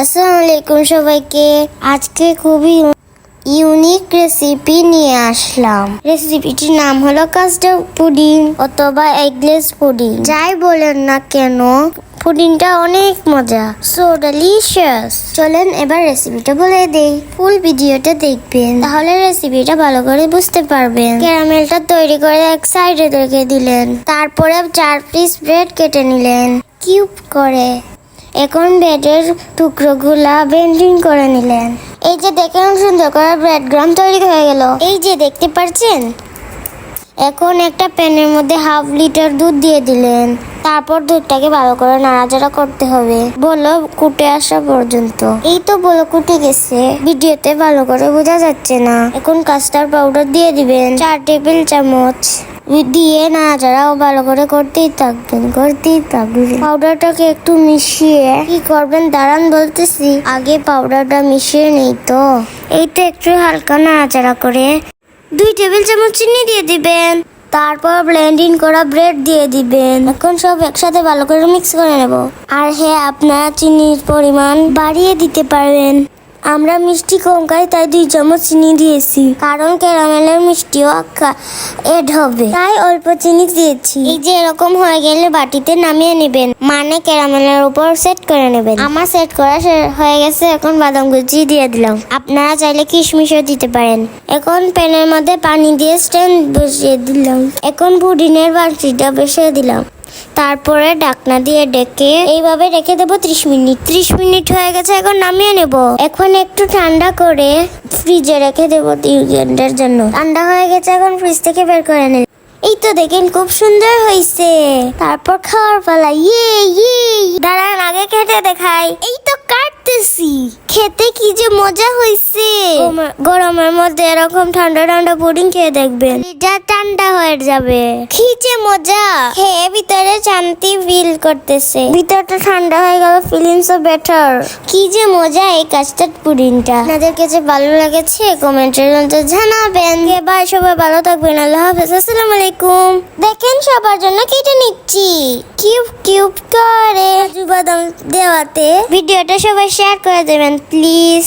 আসসালামু আলাইকুম সবাইকে। আজকে খুবই ইউনিক রেসিপি নিয়ে আসলাম। রেসিপিটির নাম হলো কাস্টার্ড পুডিং অথবা এগলেস পুডিং যাই বলেন না কেন পুডিংটা অনেক মজা। সো ডেলিশিয়াস চলেন এবার রেসিপিটা বলে দেই। ফুল ভিডিওটা দেখবেন। তাহলে রেসিপিটা ভালো করে বুঝতে পারবেন। ক্যারামেলটা তৈরি করে এক সাইডে রেখে দিলেন। তারপরে চার পিস ব্রেড কেটে নিলেন। কিউব করে। এখন ব্রেডের টুকরোগুলা বেন্ডিং করে নিলেন। এই যে দেখেন সুন্দর করে ব্রেড গ্রাম তৈরি হয়ে গেল। এই যে দেখতে পাচ্ছেন এখন একটা প্যানের মধ্যে হাফ লিটার দুধ দিয়ে দিলেন। তারপর দুধটাকে ভালো করে নাড়াচাড়া করতে হবে। বলো, কুটে আসা পর্যন্ত। এই তো বলো, কুটে গেছে। ভিডিওতে ভালো করে বোঝা যাচ্ছে না। এখন কাস্টার্ড পাউডার দিয়ে দিবেন। চার টেবিল চামচ। দিয়ে নাড়াচাড়াও ভালো করে করতেই থাকবেন করতেই থাকবেন। পাউডারটাকে একটু মিশিয়ে, কি করবেন? দাঁড়ান বলতেছি, আগে পাউডারটা মিশিয়ে নেই তো। এই তো একটু হালকা নাড়াচাড়া করে দুই টেবিল চামচ চিনি দিয়ে দিবেন। তারপর ব্লেন্ডিং করা ব্রেড দিয়ে দিবেন। এখন সব একসাথে ভালো করে মিক্স করে নেব। আর হ্যাঁ আপনারা চিনির পরিমাণ বাড়িয়ে দিতে পারবেন আমরা মিষ্টি কম খাই, তাই দুই চামচ চিনি দিয়েছি। কারণ ক্যারামেলের মিষ্টিও এড হবে। তাই অল্প চিনি দিয়েছি। এই যে এরকম হয়ে গেলে বাটিতে নামিয়ে নেবেন। মানে ক্যারামেলের উপর সেট করে নেবেন। আমার সেট করা হয়ে গেছে, এখন বাদাম কুচি দিয়ে দিলাম। আপনারা চাইলে কিশমিশও দিতে পারেন। এখন প্যানের মধ্যে পানি দিয়ে স্ট্যান্ড বসিয়ে দিলাম। এখন পুডিনের বাটিটা বসিয়ে দিলাম। তারপরে ডাকনা দিয়ে ডেকে এইভাবে রেখে দেবো ত্রিশ মিনিট। ত্রিশ মিনিট হয়ে গেছে, এখন নামিয়ে নেব। এখন একটু ঠান্ডা করে ফ্রিজে রেখে দেবো তিন ঘণ্টার জন্য। ঠান্ডা হয়ে গেছে, এখন ফ্রিজ থেকে বের করে নেব এই তো দেখেন খুব সুন্দর হয়েছে তারপর খাওয়ার পালা। ইয়ে ইয়ে দাঁড়ান, আগে খেতে দেখাই। এই তো কাটতেছি। খেতে কি যে মজা হয়েছে গরমের মধ্যে এরকম ঠান্ডা ঠান্ডা পুডিং খেয়ে দেখবেন। এটা ঠান্ডা হয়ে যাবে। কি যে মজা। খেয়ে ভিতরে শান্তি ফিল করতেছে। ভিতরটা ঠান্ডা হয়ে গেল ফিলিংস বেটার কি যে মজা এই কাস্টার্ড পুডিংটা আপনাদের কাছে ভালো লেগেছে? কমেন্টের মধ্যে জানাবেন। বাই সবাই ভালো থাকবেন। আল্লাহ হাফেজ। আসসালামু আলাইকুম। দেখেন সবার জন্য কেটে নিচ্ছি। কিউব কিউব করে। কাজু বাদাম দেওয়াতে। ভিডিওটা সবাই শেয়ার করে দেবেন প্লিজ